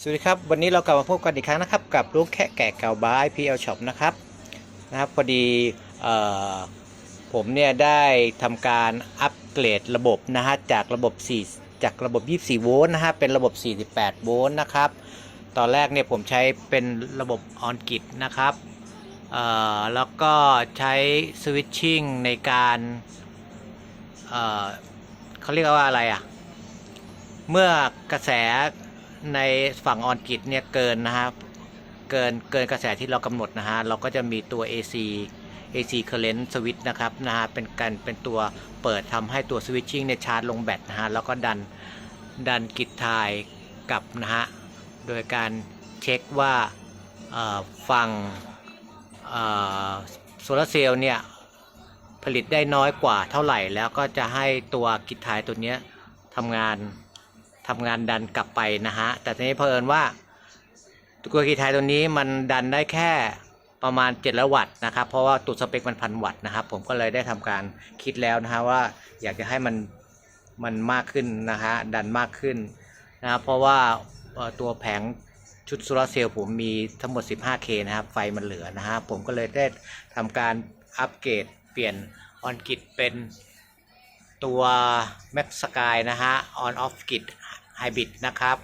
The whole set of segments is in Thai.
สวัสดีครับ วันนี้เรากลับมาพบกันอีกครั้งนะครับ กับลูกแค่แก่เก่าบาย PL Shop นะครับนะครับพอดีออผมเนี่ยได้ทำการอัปเกรดระบบนะฮะจากระบบ 4 จากระบบ 24 โวลต์นะฮะเป็นระบบ 48 โวลต์นะครับ ตอนแรกเนี่ยผมใช้เป็นระบบออนกิตนะครับแล้วก็ใช้สวิตชิ่งในการเเขาเรียกว่าอะไรอะเมื่อกระแส ในฝั่งออนกิตเนี่ยเกินนะครับเกินเกินกระแสที่เรากำหนดนะฮะเราก็จะมีตัว AC AC current switch นะครับนะฮะเป็นการเป็นตัวเปิดทำให้ตัว switching เนี่ยชาร์จลงแบตนะฮะแล้วก็ดันดันกิจทายกับนะฮะโดยการเช็คว่าฝั่งโซลาเซลล์เนี่ยผลิตได้น้อยกว่าเท่าไหร่ แล้วก็จะให้ตัวกิจทายตัวเนี้ยทำงาน ทำงานดันกลับไปนะฮะ แต่ทีนี้เผอิญว่าตัวกีไทยตัวนี้มันดันได้แค่ประมาณ7วัตต์นะครับ เพราะว่าตัวสเปคมันพันวัตต์นะครับ ผมก็เลยได้ทำการคิดแล้วนะฮะว่าอยากจะให้มันมันมากขึ้นนะฮะดันมากขึ้นนะครับเพราะว่าตัวแผงชุดโซลาร์เซลล์ผมมีทั้งหมด 15K นะครับ ไฟมันเหลือนะฮะผมก็เลยได้ทำการอัปเกรดเปลี่ยนออนกิตเป็นตัว Max Sky นะฮะออนออฟกิจ On Off Grid Hybrid นะครับ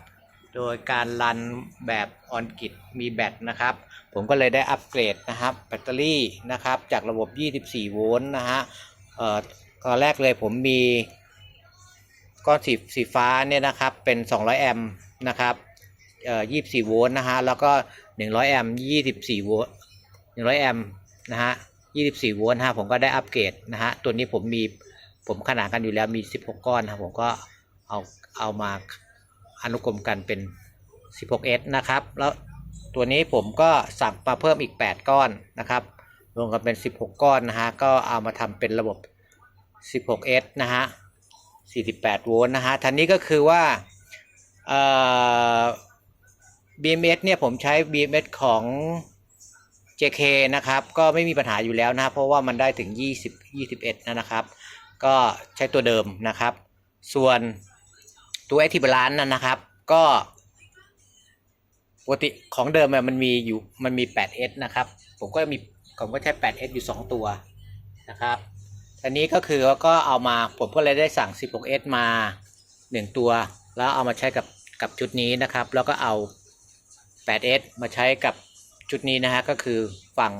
โดยการรันแบบ On Grid มีแบตนะครับ ผมก็เลยได้อัปเกรดนะครับ แบตเตอรี่นะครับจากระบบ 24 โวลต์นะฮะเอ่อตอนแรกเลยผมมีก้อนสีสีฟ้าเนี่ยนะครับเป็น 200 แอมป์นะครับเอ่อ24 โวลต์นะฮะแล้วก็ 100 แอมป์24 โวลต์ 100 แอมป์นะฮะ24 โวลต์ฮะผมก็ได้อัปเกรดนะฮะตัวนี้ผมมีผมขนานกันอยู่แล้วมี 16 ก้อนนะครับผมก็ เอาเอามาอนุกรมกันเป็น 16S นะครับ แล้วตัวนี้ผมก็สั่งมาเพิ่มอีก 8 ก้อนนะครับ รวมกันเป็น 16 ก้อนนะฮะ ก็เอามาทำเป็นระบบ 16S นะฮะ 48 โวลต์นะฮะทันนี้ก็คือว่าเอ่อ BMS เนี่ยผมใช้ BMS ของ JK นะครับ ก็ไม่มีปัญหาอยู่แล้วนะเพราะว่ามันได้ถึง 20 21 นะครับ ก็ใช้ตัวเดิมนะครับ ส่วน ตัวแอคทีฟบาลานนั่นนะครับ ก็ปกติของเดิมมันมีอยู่มันมี 8S นะครับ ผมก็มีผมก็ใช้ 8S อยู่ 2 ตัวนะครับอันนี้ก็คือก็เอามาผมก็เลยได้สั่ง 16S มา 1 ตัว แล้วเอามาใช้กับกับชุดนี้นะครับ แล้วก็เอา 8S มาใช้กับชุดนี้นะฮะก็คือฝั่ง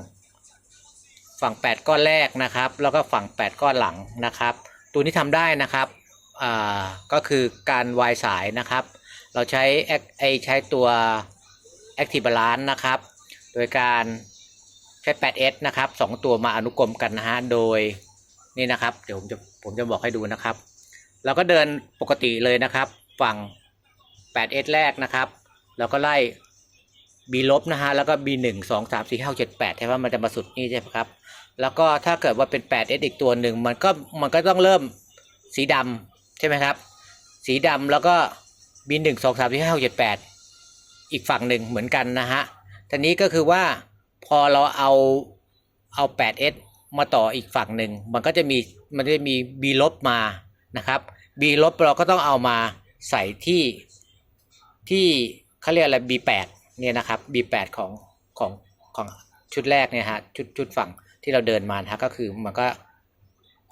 ฝั่ง 8 ก้อนแรกนะครับ แล้วก็ฝั่ง 8 ก้อนหลังนะครับ ตัวนี้ทำได้นะครับ อ่าก็คือการวายสายนะครับ เราใช้ไอใช้ตัว Active Balance นะครับ โดยการใช้ 8S นะครับ2ตัวมาอนุกรมกันนะฮะโดยนี่นะครับ เดี๋ยวผมจะผมจะบอกให้ดูนะครับ เราก็เดินปกติเลยนะครับ ฝั่ง 8S แรกนะครับแล้วก็ไล่ B ลบนะฮะแล้วก็ B หนึ่งสองสามสี่ห้าเจ็ดแปดใช่ไหมมันจะมาสุดนี่ใช่ไหมครับ แล้วก็ถ้าเกิดว่าเป็น 8S อีกตัวหนึ่งมันก็มันก็ต้องเริ่มสีดำ ใช่ไหมครับ สีดำแล้วก็ B หนึ่งสองสามสี่ห้าหกเจ็ดแปดอีกฝั่งหนึ่งเหมือนกันนะฮะทีนี้ก็คือว่าพอเราเอาเอา 8S มาต่ออีกฝั่งหนึ่งมันก็จะมีมันจะมี B ลบมานะครับ B ลบเราก็ต้องเอามาใส่ที่ที่เขาเรียกอะไร B8 เนี่ยนะครับ B8 ของของของชุดแรกเนี่ยฮะชุดชุดฝั่งที่เราเดินมานะฮะก็คือมันก็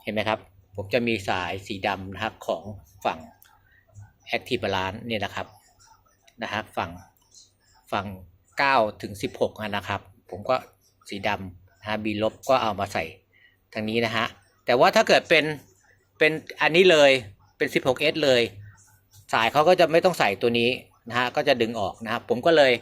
เห็นไหมครับ ผมจะมีสายสีดำนะครับของฝั่ง Active Balance เนี่ยนะครับนะฮะฝั่งฝั่ง9ถึง 16นะครับ ผมก็สีดำนะฮะ B ลบก็เอามาใส่ทางนี้นะฮะแต่ว่าถ้าเกิดเป็นเป็นอันนี้เลยเป็น 16S เลย สายเขาก็จะไม่ต้องใส่ตัวนี้นะฮะก็จะดึงออกนะครับผมก็เลย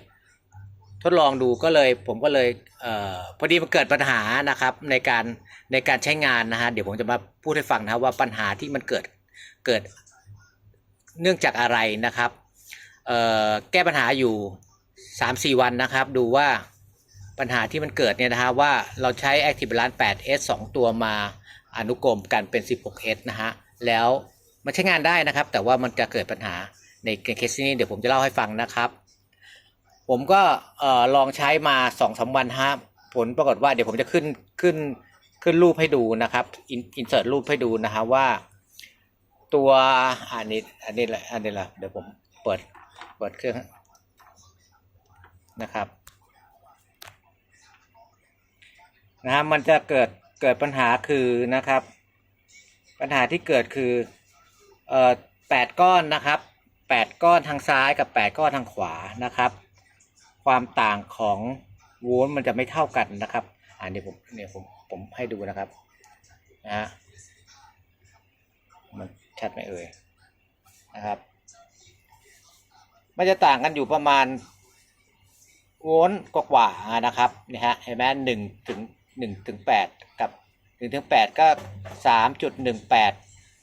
ทดลองดูก็เลยผมก็เลยเออพอดีมันเกิดปัญหานะครับในการในการใช้งานนะฮะเดี๋ยวผมจะมาพูดให้ฟังนะครับว่าปัญหาที่มันเกิดเกิดเนื่องจากอะไรนะครับเออแก้ปัญหาอยู่สามสี่วันนะครับ ดูว่าปัญหาที่มันเกิดเนี่ยนะฮะว่าเราใช้ Active Balance 8S 2 ตัวมาอนุกรมกันเป็น 16S นะฮะแล้วมันใช้งานได้นะครับ แต่ว่ามันจะเกิดปัญหาในเคสนี้เดี๋ยวผมจะเล่าให้ฟังนะครับ ผมก็ลองใช้มาสองสามวันฮะผลปรากฏว่าเดี๋ยวผมจะขึ้นขึ้นขึ้นรูปให้ดูนะครับอินอินเสิร์ตรูปให้ดูนะฮะว่า ตัวอันนี้อันนี้แหละอันนี้แหละเดี๋ยวผมเปิดเปิดเครื่องนะครับนะฮะมันจะเกิดเกิดปัญหาคือนะครับ ปัญหาที่เกิดคือเอ่อแปดก้อนนะครับแปดก้อนทางซ้ายกับแปดก้อนทางขวานะครับ ความต่างของโวลต์มันจะไม่เท่ากันนะครับอันนี้ผมเนี่ยผมผมให้ดูนะครับนะฮะมันชัดไหมเอ่ยนะครับ มันจะต่างกันอยู่ประมาณโวลต์กว่าๆนะครับนี่ฮะเห็นไหมหนึ่งถึงหนึ่งถึงแปดกับหนึ่งถึงแปดก็สามจุดหนึ่งแปด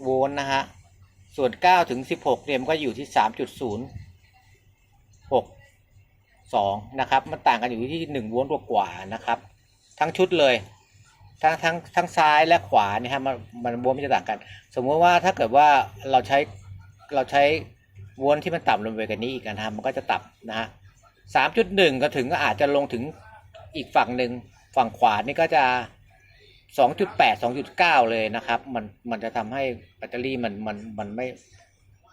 โวลต์นะฮะส่วนเก้าถึงสิบหกเนี่ยมันก็อยู่ที่สามจุดศูนย์ 2นะครับมันต่างกันอยู่ที่1โวลต์กว่านะครับ ทั้งชุดเลยทั้งทั้งทั้งซ้ายและขวาเนี่ยฮะมันมันวลต์มันจะต่างกัน สมมติว่าถ้าเกิดว่าเราใช้เราใช้วลต์ที่มันต่ำลงไปกันนี้อีกนะฮะมันก็จะต่ำนะฮะสามจุดหนึ่งก็ถึงก็อาจจะลงถึงอีกฝั่งหนึ่งฝั่งขวานี่ก็จะสองจุดแปดสองจุดเก้าเลยนะครับ มันมันจะทำให้แบตเตอรี่มันมันมันไม่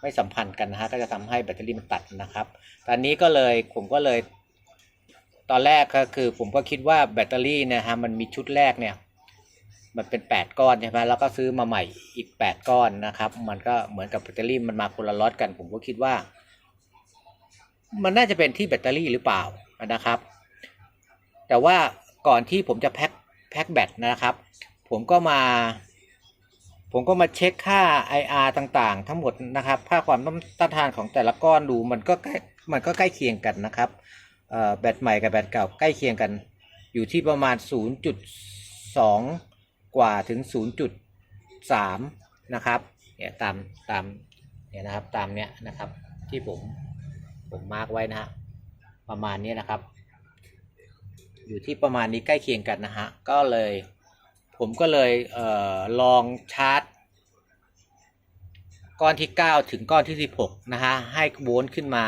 ไม่สัมพันธ์กันนะฮะก็จะทำให้แบตเตอรี่มันตัดนะครับ ตอนนี้ก็เลยผมก็เลย ตอนแรกก็คือผมก็คิดว่าแบตเตอรี่นะฮะมันมีชุดแรกเนี่ย มันเป็น 8 ก้อนใช่ไหมแล้วก็ซื้อมาใหม่อีก 8 ก้อนนะครับ มันก็เหมือนกับแบตเตอรี่มันมาคนละล็อตกัน ผมก็คิดว่า มันน่าจะเป็นที่แบตเตอรี่หรือเปล่านะครับ แต่ว่าก่อนที่ผมจะแพ็คแพ็คแบตนะครับ ผมก็มา ผมก็มาเช็คค่า IR ต่างๆ ทั้งหมดนะครับ ค่าความต้านทานของแต่ละก้อนดูมันก็ใกล้มันก็ใกล้เคียงกันนะครับแบตใหม่กับแบตเก่าใกล้เคียงกัน อยู่ที่ประมาณ 0.2 กว่าถึง 0.3 นะครับเนี่ยตามตามเนี่ยนะครับตามเนี้ยนะครับที่ผมผมมาร์กไว้นะฮะประมาณนี้นะครับ อยู่ที่ประมาณนี้ใกล้เคียงกันนะฮะก็เลย ผมก็เลยเออลองชาร์จ ก้อนที่ 9 ถึงก้อนที่ 16 นะฮะ ให้วลต์ขึ้นมา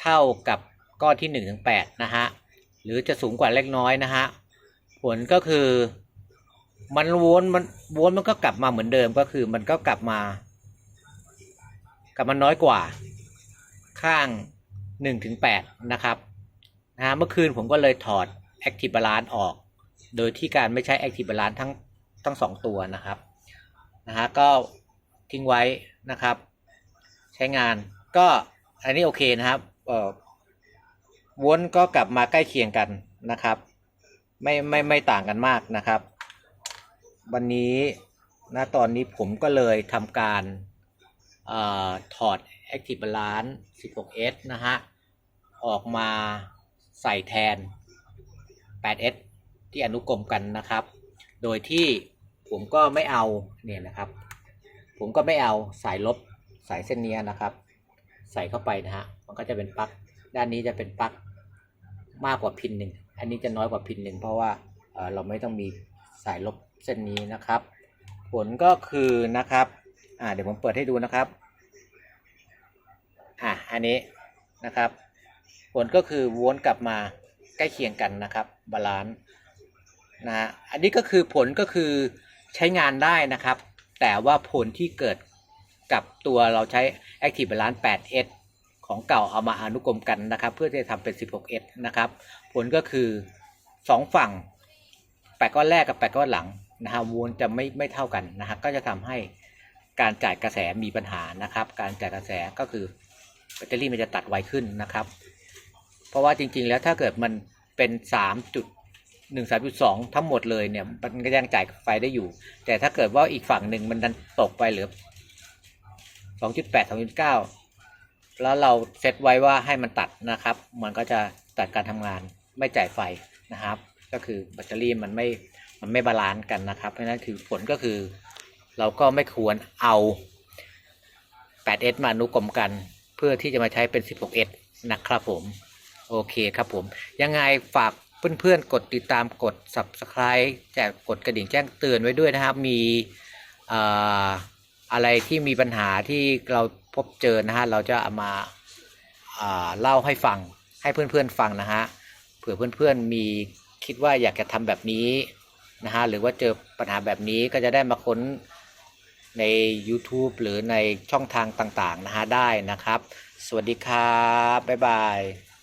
เท่ากับก้อนที่ 1 ถึง 8 นะฮะ หรือจะสูงกว่าเล็กน้อยนะฮะ ผลก็คือมันวลต์มันวลต์มันก็กลับมาเหมือนเดิมก็คือมันก็กลับมา กลับมาน้อยกว่า ข้าง1ถึง8นะครับนะฮะเมื่อคืนผมก็เลยถอด Active Balance ออก โดยที่การไม่ใช้ Active Balance ทั้งทั้งสองตัวนะครับนะฮะก็ทิ้งไว้นะครับ ใช้งานก็อันนี้โอเคนะครับเอ่อวนก็กลับมาใกล้เคียงกันนะครับ ไม่ไม่ไม่ต่างกันมากนะครับ วันนี้ณตอนนี้ผมก็เลยทำการเออถอด Active Balance 16S นะฮะ ออกมาใส่แทน 8S ที่อนุกรมกันนะครับ โดยที่ผมก็ไม่เอาเนี่ยนะครับ ผมก็ไม่เอาสายลบสายเส้นนี้นะครับ ใส่เข้าไปนะฮะมันก็จะเป็นปลั๊กด้านนี้จะเป็นปลั๊กมากกว่าพินหนึ่งอันนี้จะน้อยกว่าพินหนึ่งเพราะว่าเเราไม่ต้องมีสายลบเส้นนี้นะครับ ผลก็คือนะครับอ่าเดี๋ยวผมเปิดให้ดูนะครับอะอันนี้นะครับ ผลก็คือวนกลับมาใกล้เคียงกันนะครับบาลานซ์ นะอันนี้ก็คือผลก็คือใช้งานได้นะครับ แต่ว่าผลที่เกิดกับตัวเราใช้ Active Balance 8S ของเก่าเอามาอนุกรมกันนะครับ เพื่อที่จะทำเป็น 16S นะครับ ผลก็คือ 2 ฝั่ง 8 ก้อนแรกกับ 8 ก้อนหลังนะฮะวนจะไม่ไม่เท่ากันนะฮะก็จะทำให้การจ่ายกระแสมีปัญหานะครับ การจ่ายกระแสก็คือแบตเตอรี่มันจะตัดไวขึ้นนะครับ เพราะว่าจริงๆแล้วถ้าเกิดมันเป็นสามจุด หนึ่งสามจุดสองทั้งหมดเลยเนี่ยมันก็ยังจ่ายไฟได้อยู่ แต่ถ้าเกิดว่าอีกฝั่งหนึ่งมันดันตกไปเหลือสองจุดแปดสองจุดเก้าแล้วเราเซตไว้ว่าให้มันตัดนะครับ มันก็จะตัดการทำงานไม่จ่ายไฟนะครับ ก็คือแบตเตอรี่มันไม่มันไม่บาลานซ์กันนะครับ เพราะฉะนั้นคือผลก็คือเราก็ไม่ควรเอา 8S มาอนุกรมกัน เพื่อที่จะมาใช้เป็น 16S นะครับผม โอเคครับผม ยังไงฝาก เพื่อนๆ กดติดตามกด subscribe แจกกดกระดิ่งแจ้งเตือนไว้ด้วยนะครับ มีอะไรที่มีปัญหาที่เราพบเจอนะฮะเราจะเอามาอ่าเล่าให้ฟังให้เพื่อนๆฟังนะฮะเผื่อเพื่อนๆมีคิดว่าอยากจะทำแบบนี้นะฮะหรือว่าเจอปัญหาแบบนี้ก็จะได้มาค้นใน YouTube หรือในช่องทางต่างๆนะฮะได้นะครับ สวัสดีครับ บ๊ายบาย